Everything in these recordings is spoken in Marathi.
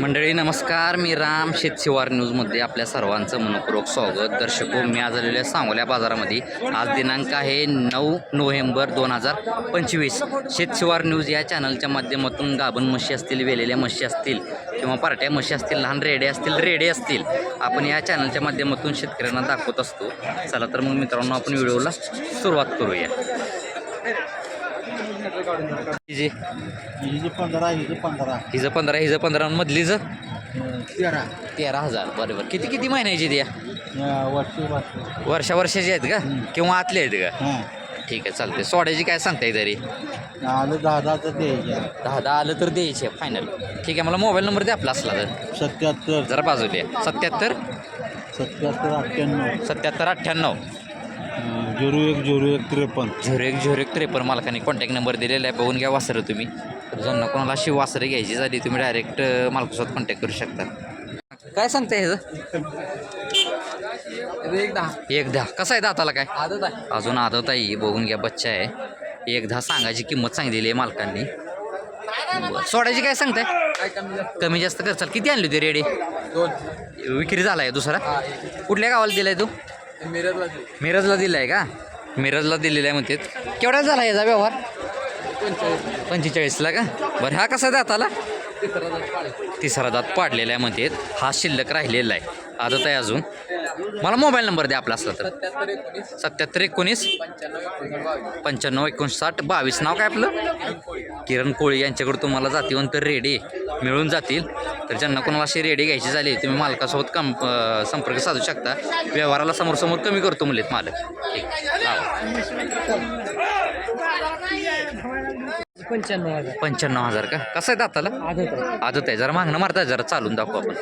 मंडळी नमस्कार. मी राम शेतशिवार न्यूजमध्ये आपल्या सर्वांचं मनपूर्वक स्वागत. दर्शको हो, मी आज आलेलो आहे सांगोल्या बाजारामध्ये. आज दिनांक आहे नऊ नोव्हेंबर दोन हजार पंचवीस. शेतशिवार न्यूज या चॅनलच्या माध्यमातून गाभण म्हशी असतील वेलेल्या म्हशी असतील किंवा पार्ट्या म्हशी असतील लहान रेडे असतील रेडे असतील आपण या चॅनलच्या माध्यमातून शेतकऱ्यांना दाखवत असतो. चला तर मग मित्रांनो आपण व्हिडिओला सुरुवात करूया. जी हिजे पंधरा हिजे पंधरा. मधलीचं? तेरा. तेरा हजार बरोबर. किती किती महिन्याची द्या वर्ष वर्ष. वर्षा वर्षाची आहेत का? किंवा आतले आहेत का? ठीक आहे चालते सोड्याची काय सांगताय तरी? आलं दहा दहाचं द्यायच्या दहा दहा आलं तर द्यायचे फायनल ठीक आहे मला मोबाईल नंबर द्या आपला असला तर. सत्याहत्तर. जरा बाजूला आहे. सत्याहत्तर? सत्याहत्तर अठ्ठ्याण्णव. सत्याहत्तर अठ्ठ्याण्णव. झिरो एक झिरो एक त्रेपन्न. झिरो एक झिरो एक त्रेपन्न मालकाने कॉन्टॅक्ट नंबर दिलेला आहे. बघून घ्या वासरं तुम्ही. तर ज्यांना कोणाला अशी वासरं घ्यायची झाली तुम्ही डायरेक्ट मालकासोबत कॉन्टॅक्ट करू शकता. काय सांगताय ह्याचं एक दहा. एक दहा. कसं आहे दाताला काय? आदत आहे. अजून आदत आहे. बघून घ्या बच्चा आहे. एक दहा सांगायची किंमत सांगितलेली आहे मालकांनी. सोडायची काय सांगताय? कमी जास्त? कमी जास्त करचाल किती आणली होती रेडी? विक्री झाला आहे दुसरा कुठल्या गावाला दिलाय तू? मिरजला मिरजला दिलाय का? मिरजला दिलेला आहे म्हणते केवढ्याला झाला याचा व्यवहार? पंचेचाळीस. पंचेचाळीसला का? बरं हा कसा दाताला? तिसरा दात पाडलेला आहे. म्हणते हा शिल्लक राहिलेला आहे. आदत आहे अजून. मला मोबाईल नंबर द्या आपला असला तर. सत्याहत्तर एकोणीस. पंच्याण्णव एकोणसाठ. बावीस नाव काय आपलं? किरण कोळी. यांच्याकडे तुम्हाला जातीवंत रेडी. मिळून जातील. तर ज्यांना कोणाला अशी रेडी घ्यायची झाली तुम्ही मालकासोबत कम संपर्क साधू शकता. व्यवहाराला समोर समोर कमी करतो म्हणलेत मालक. पंच्याण्णव हजार. पंच्याण्णव हजार का? कसं आहे दाताला? आदत आहे. जरा मागणं मारताय जरा चालून दाखवू आपण.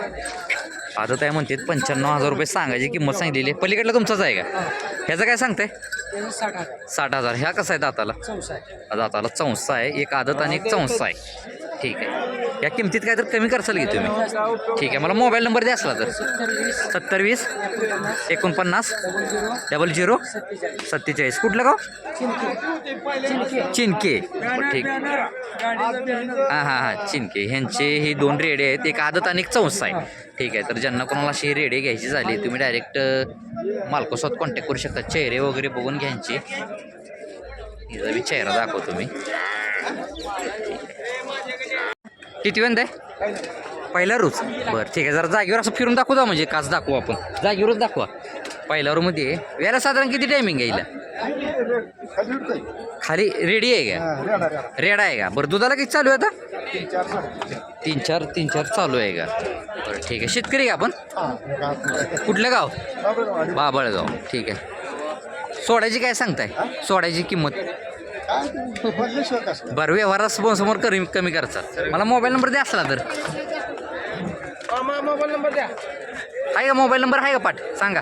आदत आहे म्हणते पंच्याण्णव हजार रुपये सांगायची किंमत सांगितलेली आहे. पलीकडला तुमचाच आहे का? ह्याचं काय सांगताय साठ हजार. ह्या कसा आहे दाताला? दाताला चौसा आहे. एक आदत आणि एक चौसा आहे. ठीक आहे. या किमतीत काय तर कमी करसाल की तुम्ही? ठीक आहे मला मोबाईल नंबर द्या असला तर. सत्तर वीस एकोणपन्नास डबल झिरो सत्तेचाळीस. कुठलं गाव? चिनके. ठीक. हां हां हां चिनके. ह्यांचे ही दोन रेडे आहेत. एक आदत आणि एक चौसा आहे. ठीक आहे तर ज्यांना कोणाला अशी रेडे घ्यायची झाली तुम्ही डायरेक्ट मालकोसोबत कॉन्टॅक्ट करू शकता. चेहरे वगैरे बघून घ्यायचे हिचा बी चेहरा दाखवतो मी. किती वेंद आहे? पहिला रूच बरं ठीक आहे. जरा जागेवर असं फिरून दाखवू द्या म्हणजे काच दाखवू आपण. जागेवरच दाखवा. पहिल्या रूममध्ये वेळेला साधारण किती टायमिंग आहे हिला? खाली रेडी आहे का? रेडा आहे का? बरं दुधाला किती चालू आहे आता? तीन चार तीन चार चालू आहे का? बरं ठीक आहे. शेतकरी का आपण? कुठलं गाव? बाबळगाव. ठीक आहे. सोडायची काय सांगताय? सोडायची किंमत? बरं व्यवहारात समोर समोर कमी कमी करायचा मला मोबाईल नंबर द्या असला तर. मोबाईल नंबर द्या. आहे का मोबाईल नंबर? आहे का पाठ? सांगा.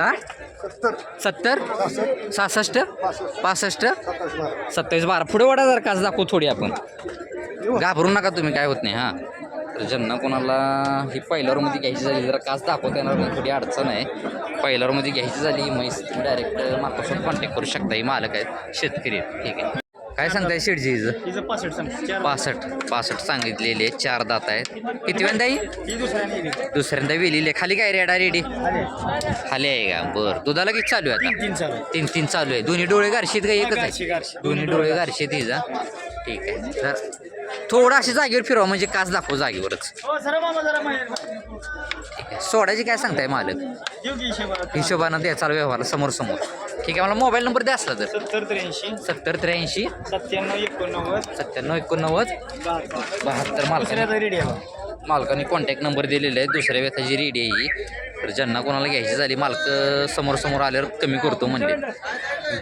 हा? सत्तर. सहासष्ट? पासष्ट. सत्तावीस बारा. पुढे वाढा जर काच दाखवू थोडी आपण. घाबरू नका तुम्ही काय होत नाही हां. तर ज्यांना कोणाला ही पहिल्या रूममध्ये घ्यायची झाली जरा काच दाखवता येणार नाही थोडी अडचण आहे. पहिल्या रूममध्ये घ्यायची झाली ही म्हैस तुम्ही डायरेक्ट मार्केटसोबत कॉन्टॅक्ट करू शकता. ही मालक आहेत शेतकरी आहेत. ठीक आहे. काय सांगताय शेडजी हिचं? पासष्ट सांग पासष्ट सांगितलेले चार दात आहेत. किती वेळा ही दुसऱ्या दुसऱ्यांदा वेलीले खाली काय रेडा रेडी? खाली आहे. का? बरं. दुधाला किती चालू आहे आता? तीन तीन चालू आहे. दोन्ही डोळे गारशीत का एकच आहे. दोन्ही डोळे गारशीत हिजा ठीक आहे. तर थोडं अशी जागेवर फिरवा म्हणजे काच दाखव जागेवरच. हो ठीक आहे. सोडायची काय सांगताय मालक? हिशोबानं. द्या चालू व्यवहार समोर समोर ठीक आहे मला मोबाईल नंबर द्या असला तर. सत्तर त्र्याऐंशी. सत्तर त्र्याऐंशी. सत्त्याण्णव एकोणनव्वद. सत्त्याण्णव एकोणनव्वद. बहात्तर. मालक दुसऱ्याचा रेडी मालकाने कॉन्टॅक्ट नंबर दिलेला आहे दुसऱ्या व्यथाची रेडी आहे ही. तर ज्यांना कोणाला घ्यायची झाली मालक समोर समोर आल्यावर कमी करतो म्हणले.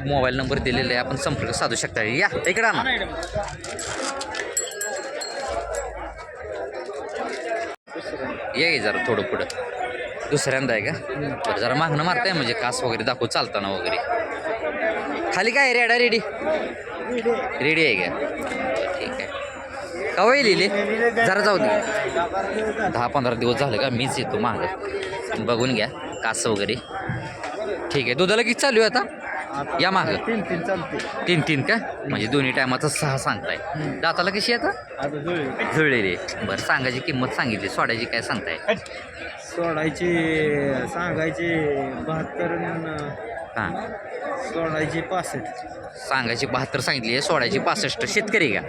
मोबाईल नंबर दिलेला आहे आपण संपर्क साधू शकता. या इकडे आणा. ये जरा थोडं पुढं. दुसऱ्यांदा आहे का? बरं जरा मागणं मारताय म्हणजे कास वगैरे दाखवू चालताना वगैरे. खाली काय रेडा रेडी? रेडी आहे का? ठीक आहे. कवा लिहिले जरा जाऊ दे. दहा पंधरा दिवस झाले का मीच येतो मागं. बघून घ्या कास वगैरे. ठीक आहे दुधाला किती चालू आहे आता? या माग. तीन तीन चालते. तीन तीन का? म्हणजे दोन्ही टायमाचं सहा सांगताय. दाताला कशी आता? आता जुळे जुळलेली आहे. बरं सांगायची किंमत सांगितली. सोडायची काय सांगताय? सोडायची सांगायची बहात्तर हां. सोडायची पासष्ट. सांगायची बहात्तर सांगितली आहे सोडायची पासष्ट. शेतकरी का?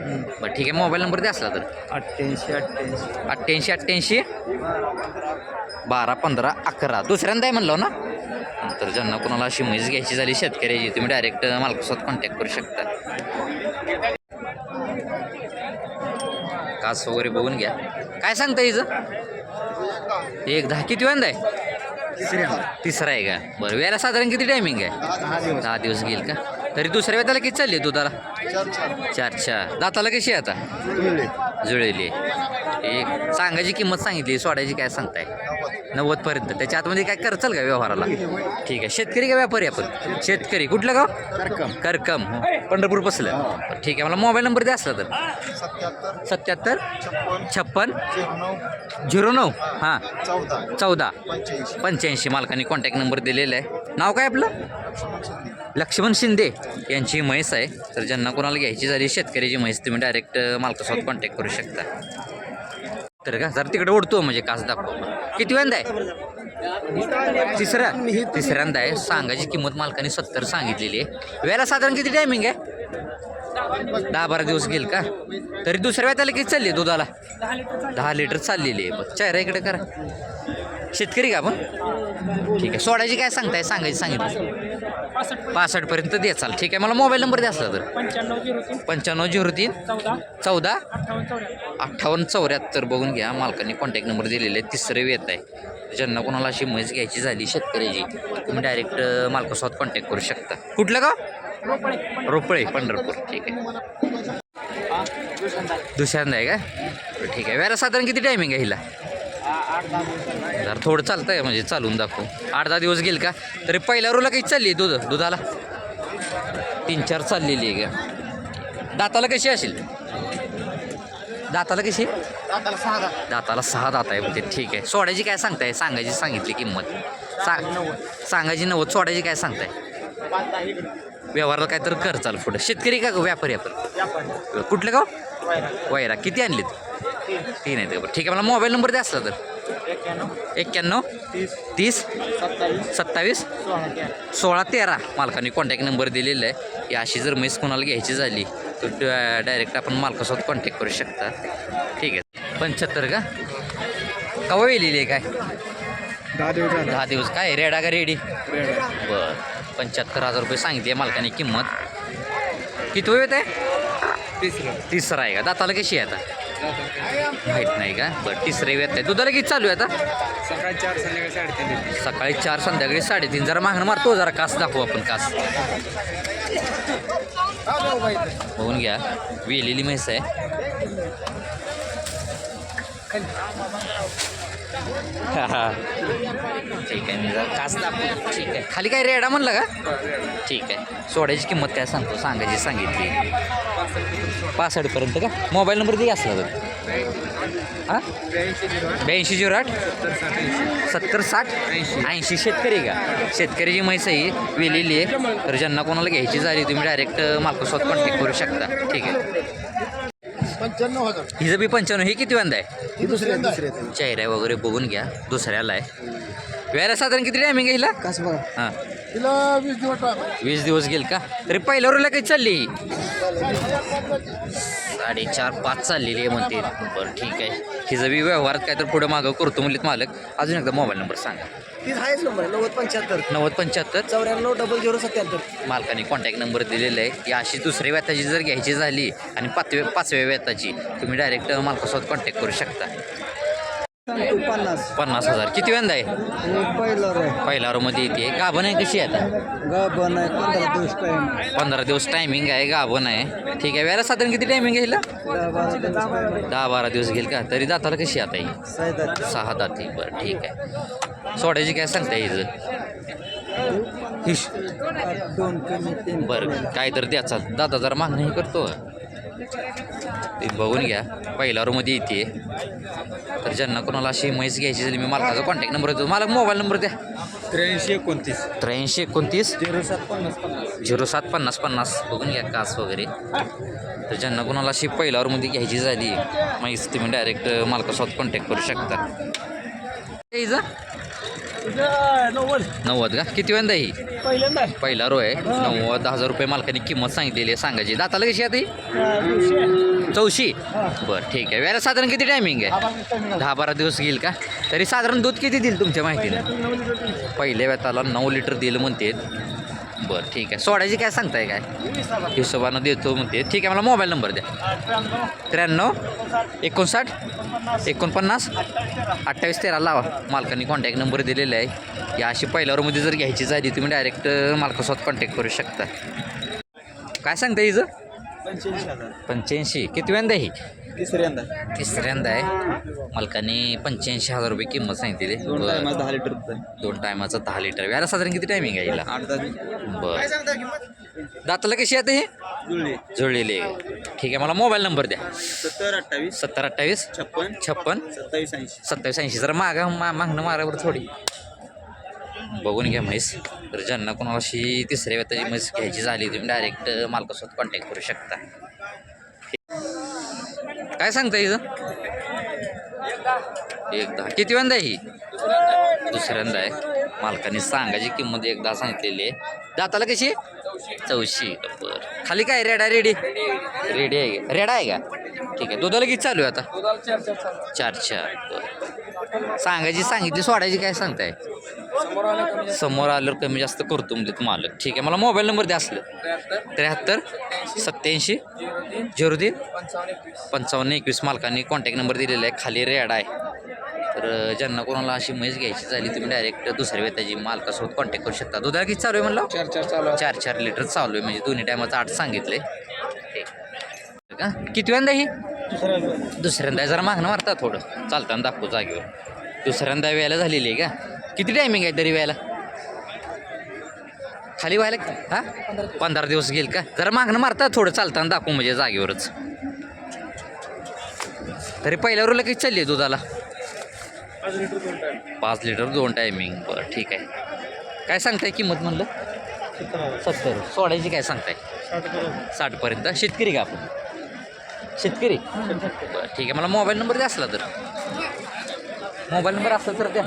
बरं ठीक आहे. मोबाईल नंबर द्या असला तर. अठ्ठ्याऐंशी अठ्ठ्याऐंशी. अठ्ठ्याऐंशी अठ्ठ्याऐंशी बारा पंधरा अकरा. दुसऱ्यांदा आहे म्हणलं ना? तर ज्यांना कोणाला अशी म्हैस घ्यायची झाली शेतकऱ्याची तुम्ही डायरेक्ट मालकासोबत कॉन्टॅक्ट करू शकता. कास वगैरे बघून घ्या. काय सांगता हिचं? एक दहा किती वंद आहे? तिसरा आहे का? बरं वेळेला साधारण किती टायमिंग आहे? दहा दिवस घेईल का? तरी दुसऱ्या वेळेला किती चालली दुधाला चार चार. दाताला कशी आहे आता? जुळलेली. एक सांगायची किंमत सांगितली सोडायची काय सांगताय? नव्वद पर्यंत. त्याच्या आतमध्ये काय करचाल का व्यवहाराला? ठीक आहे. शेतकरी का व्यापारी आपण? शेतकरी. कुठलं गाव? करकम. करकम. पंढरपूर बसलं ठीक आहे. मला मोबाईल नंबर द्या असला तर. सत्याहत्तर. छप्पन. झिरो नऊ. हां. चौदा. चौदा. पंच्याऐंशी. मालकांनी कॉन्टॅक्ट नंबर दिलेला आहे. नाव काय आपलं? लक्ष्मण शिंदे यांची म्हैस आहे. तर ज्यांना कोणाला घ्यायची झाली शेतकऱ्याची म्हैस तुम्ही डायरेक्ट मालकासोबत कॉन्टॅक्ट करू शकता. तर का? सर तिकडे ओढतो म्हणजे कास दाखव. किती वेंदा आहे? तिसरा. तिसऱ्यांदा आहे. सांगायची किंमत मालकाने सत्तर सांगितलेली आहे. वेळेला साधारण किती टायमिंग आहे? दहा बारा दिवस गेल का? तरी दुसऱ्या वेळेला किती चालली दुधाला? दहा लिटर चाललेली आहे बघ. चेहरा इकडे करा. शेतकरी का आपण? ठीक आहे. सोडायची काय सांगताय? सांगायची सांगितलं. पासष्ट पर्यंत द्या चाल. ठीक आहे. मला मोबाईल नंबर द्या असला तर. पंच्याण्णव झिरो तीन. चौदा. अठ्ठावन्न चौऱ्याहत्तर. बघून घ्या. मालकांनी कॉन्टॅक्ट नंबर दिलेले आहे तिसरे येत आहे. ज्यांना कोणाला अशी म्हैस घ्यायची झाली शेतकऱ्याची तुम्ही डायरेक्ट मालकासोबत कॉन्टॅक्ट करू शकता. कुठलं गाव? रोपळे पंढरपूर. ठीक आहे. दुसऱ्यांदा आहे का ठीक आहे. वेळा साधारण किती टायमिंग आहे हिला? जरा थोडं चालतं आहे म्हणजे चालून दाखवू. आठ दहा दिवस गेल का? तरी पहिल्या रोला काही चालली आहे दूध. दुधाला? तीन चार चाललेली आहे का? दाताला कशी असेल? दाताला कशी? दाताला सहा दात आहे म्हणजे ठीक आहे. सोडायची काय सांगताय? सांगायची सांगितली किंमत. सांग सांगायची नव्वद सोडायची काय सांगताय? व्यवहाराला काय तर कर चाल पुढे. शेतकरी का गं? व्यापारी आपण. कुठलं गाव? वैरा. किती आणलीत? तीन आहेत का बरं? ठीक आहे मला मोबाईल नंबर द्या असला तर. एक्क्याण्णव. तीस. सत्तावीस. सोळा तेरा. मालकाने कॉन्टॅक्ट नंबर दिलेला आहे. या अशी जर म्हैस कोणाला घ्यायची झाली तर डायरेक्ट आपण मालकासोबत कॉन्टॅक्ट करू शकता. ठीक आहे. पंच्याहत्तर का? कवा वेलेली आहे काय? दहा दिवस. दहा दिवस. काय? रेडा का रेडी. बरं. पंच्याहत्तर हजार रुपये सांगितली आहे मालकाने किंमत. किती वेळ आहे तिसरं. तिसरा आहे का? दाताला कशी आहे आता? माहीत नाही का? बरं तिसरे वेत आहे दुधाला किती चालू आहे आता? सकाळी चार संध्याकाळी साडेतीन सकाळी चार संध्याकाळी साडेतीन. जरा मागणं मारतो जरा कास दाखवू आपण कास. बघून घ्या. वेलेली म्हैस आहे. ठीक आहे. मी जरा दाखवू ठीक आहे. खाली काय रेडा म्हणलं का? ठीक आहे. सोडायची किंमत काय सांगतो? सांगायची सांगितली. पासष्टपर्यंत का? मोबाईल नंबर दे असला तर? हां? ब्याऐंशी झिरो आठ? सत्तर साठ? ऐंशी. शेतकरी का? शेतकऱ्याची म्हैस आहे ही, वेलेली आहे तर ज्यांना कोणाला घ्यायची झाली तुम्ही डायरेक्ट मालकासोबत कॉन्टॅक्ट करू शकता. ठीक आहे. पंच्याण्णव हजार. हिचं बी पंच्याण्णव. हे किती वांदा आहे? ही दुसरे दुसरे चेहऱ्या वगैरे बघून घ्या. दुसऱ्याला आहे. वेळेला साधारण किती टायमिंग येईल कास बघा. हां. तिला वीस दिवस. वीस दिवस गेल का? तरी पहिल्या रोला काही चालली ही? साडेचार पाच चाललेली आहे म्हणते. बरं ठीक आहे. हिचं बी व्यवहारात काय तर पुढे मागं करतो म्हणलेत मालक. अजून एकदा मोबाईल नंबर सांगा. तीच आहेच नंबर आहे नव्वद पंच्याहत्तर. नव्वद पंच्याहत्तर? चौऱ्याण्णव डबल झिरो सत्याहत्तर. मालकाने कॉन्टॅक्ट नंबर दिलेला आहे. की अशी दुसऱ्या व्यताची जर घ्यायची झाली आणि पाचव्या पाचव्या व्यताची तुम्ही डायरेक्ट मालकासोबत कॉन्टॅक्ट करू शकता. पन्नास. पन्नास हजार. किती वेंदा आहे? पहिलं आहे पहिल्या मध्ये येते. गाभण आहे कशी आहे आता? गाभण आहे पंधरा दिवस टाइम पंधरा दिवस टायमिंग आहे गाभण आहे. ठीक आहे वेळेला साधारण किती टायमिंग आहे हिला? दहा बारा दिवस टाइम आहे. दहा बारा दिवस घेईल का? तरी दाताला कशी आता ही? सायदात सहा दाती बरं ठीक आहे. सोडायची काय सांगता हिचं? हिश आठ, दोन कमी तीन. बरं काय तर द्याचा. दादा जरा मागणी करतो ते बघून घ्या. पहिल्या मध्ये येते. तर ज्यांना कोणाला अशी म्हैस घ्यायची झाली मी मालकाचा कॉन्टॅक्ट नंबर देतो. मला मोबाईल नंबर द्या. त्र्याऐंशी एकोणतीस. त्र्याऐंशी एकोणतीस. झिरो सात पन्नास पन्नास. झिरो सात पन्नास पन्नास. बघून घ्या कास वगैरे. तर ज्यांना कोणाला अशी पहिल्यावरमध्ये घ्यायची झाली मग तुम्ही डायरेक्ट मालकासोबत कॉन्टॅक्ट करू शकता. नव्वद नव्वद का? किती वेळा ही पहिल्यांदा आहे. पहिला रो आहे नव्वद हजार रुपये मालकाने किंमत सांगितलेली आहे सांगायची दाताला कशी अं, दोनशे आहे. चौशी हा. बरं ठीक आहे वेळेला साधारण किती टायमिंग आहे. दहा बारा दिवस घेईल का तरी साधारण दूध किती देईल तुमच्या माहितीने. पहिल्या वेताला नऊ लिटर दिलं म्हणते बरं ठीक आहे. सोडायची काय सांगताय काय. हिशोबानं देतो म्हणते. ठीक आहे मला मोबाईल नंबर द्या. त्र्याण्णव, एकोणसाठ, एकोणपन्नास, अठ्ठावीस, तेरा. लावा. मालकाने कॉन्टॅक्ट नंबर दिलेला आहे. या अशी पहिल्यावरमध्ये जर घ्यायची झाली तुम्ही डायरेक्ट मालकासोबत कॉन्टॅक्ट करू शकता. काय सांगता हिचं? पंच्याऐंशी किती वेंदा ही? तिसऱ्यांदा तिसऱ्यांदा आहे. मालकाने पंच्याऐंशी हजार रुपये किंमत सांगितली. दोन बरं. टायमात दहा लिटर. दोन टायमाचं दहा लिटर व्याला साधारण किती टायमिंग आहे आठ. बरं. दाताला कशी आता हे? जुळले. जुळलेली आहे. ठीक आहे मला मोबाईल नंबर द्या. सत्तर अठ्ठावीस. सत्तर अठ्ठावीस. छप्पन. छप्पन. सत्तावीस ऐंशी. सत्तावीस ऐंशी. जरा मागा मा मागणं मारावर थोडी. बघून घ्या म्हैस. तर ज्यांना कोणाला अशी तिसऱ्या वेताची म्हैस घ्यायची झाली तुम्ही डायरेक्ट मालकासोबत कॉन्टॅक्ट करू शकता. काय सांगता हिचं एकदा. किती वेंदा ही? दुसऱ्यांदा आहे. मालकाने सांगायची किंमत एकदा सांगितलेली आहे. दाताला कशी? चौशी. बरं. खाली काय रेडा रेडी? रेडी आहे. का रेडा आहे का? ठीक आहे. दुधाला किती चालू आहे आता? चार चार. बरं. सांगायची सांगितली सोडायची काय सांगताय? समोर आल्यावर कमी जास्त करतो म्हणजे मालक. ठीक आहे मला मोबाईल नंबर द्या असलं. त्र्याहत्तर, सत्याऐंशी झिरो तीन, पंचावन्न एकवीस. मालकांनी कॉन्टॅक्ट नंबर दिलेला आहे खाली रेड आहे. तर ज्यांना कोणाला अशी म्हैस घ्यायची झाली तुम्ही डायरेक्ट दुसऱ्या वेताची मालकासोबत कॉन्टॅक्ट करू शकता. दुधाला किती चालू आहे म्हणलं? चार चार चालू. चार चार लिटर चालू आहे. म्हणजे दोन्ही टायमाचं आठ सांगितले का? किती वेळा ही. दुसऱ्यांदा जरा मागणं मारता थोडं. चालताना दाखवू जागेवर. दुसऱ्यांदा व्यायला झालेली आहे का? किती टायमिंग आहे तरी व्यायला? खाली व्हायला हा? पंधरा दिवस गेल का? जरा मागणं मारता थोडं चालताना दाखवू म्हणजे जागेवरच. तरी पहिल्या रोला किती चालली आहे दुधाला. पाच लिटर दोन टायमिंग बरं ठीक आहे. काय सांगताय किंमत म्हणलं? सत्तर. सोडायची काय सांगताय? साठपर्यंत शेतकरी का आपण? शेतकरी? बरं ठीक आहे. मला मोबाईल नंबर द्या असला तर. मोबाईल नंबर असला तर द्या.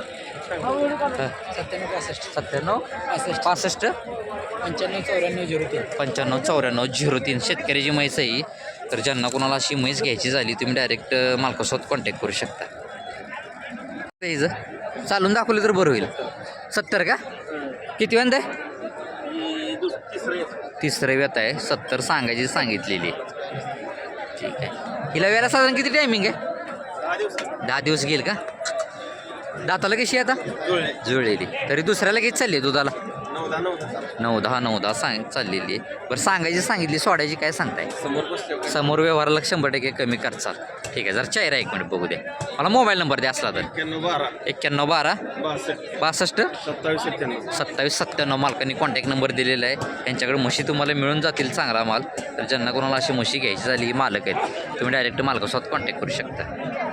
सत्त्याण्णव पासष्ट. सत्त्याण्णव पासष्ट. पासष्ट. पंच्याण्णव चौऱ्याण्णव झिरो तीन. पंच्याण्णव चौऱ्याण्णव झिरो तीन. शेतकऱ्याची म्हैस आहे ही. तर ज्यांना कोणाला अशी म्हैस घ्यायची झाली तुम्ही डायरेक्ट मालकासोबत कॉन्टॅक्ट करू शकता. ते हिचं चालून दाखवलं तर बरं होईल. सत्तर का? किती वेंदा आहे? तिसरं व्यत आहे. सत्तर सांगायची सांगितलेली ठीक आहे. हिला वेळेला साधारण किती टायमिंग आहे? दहा दिवस घेईल का? दाताला कशी आता? जुळलेली. तरी दुसऱ्याला किती चालली दुधाला? नऊ दहा नऊ दहा सांग चाललेली आहे. बरं सांगायची सांगितली सोडायची काय सांगताय? समोर व्यवहाराला शंभर टक्के कमी करचाल. ठीक आहे जर चेहरा एक मिनिट बघू द्या. मला मोबाईल नंबर द्या असला तर. एक्क्याण्णव बारा. एक्क्याण्णव बारा? बासष्ट. बासष्ट? सत्तावीस सत्त्याण्णव सत्तावीस सत्त्याण्णव. मालकांनी कॉन्टॅक्ट नंबर दिलेला आहे. त्यांच्याकडे म्हशी तुम्हाला मिळून जातील चांगला माल. तर ज्यांना कोणाला अशी म्हशी घ्यायची झाली मालक आहेत तुम्ही डायरेक्ट मालकासोबत कॉन्टॅक्ट करू शकता.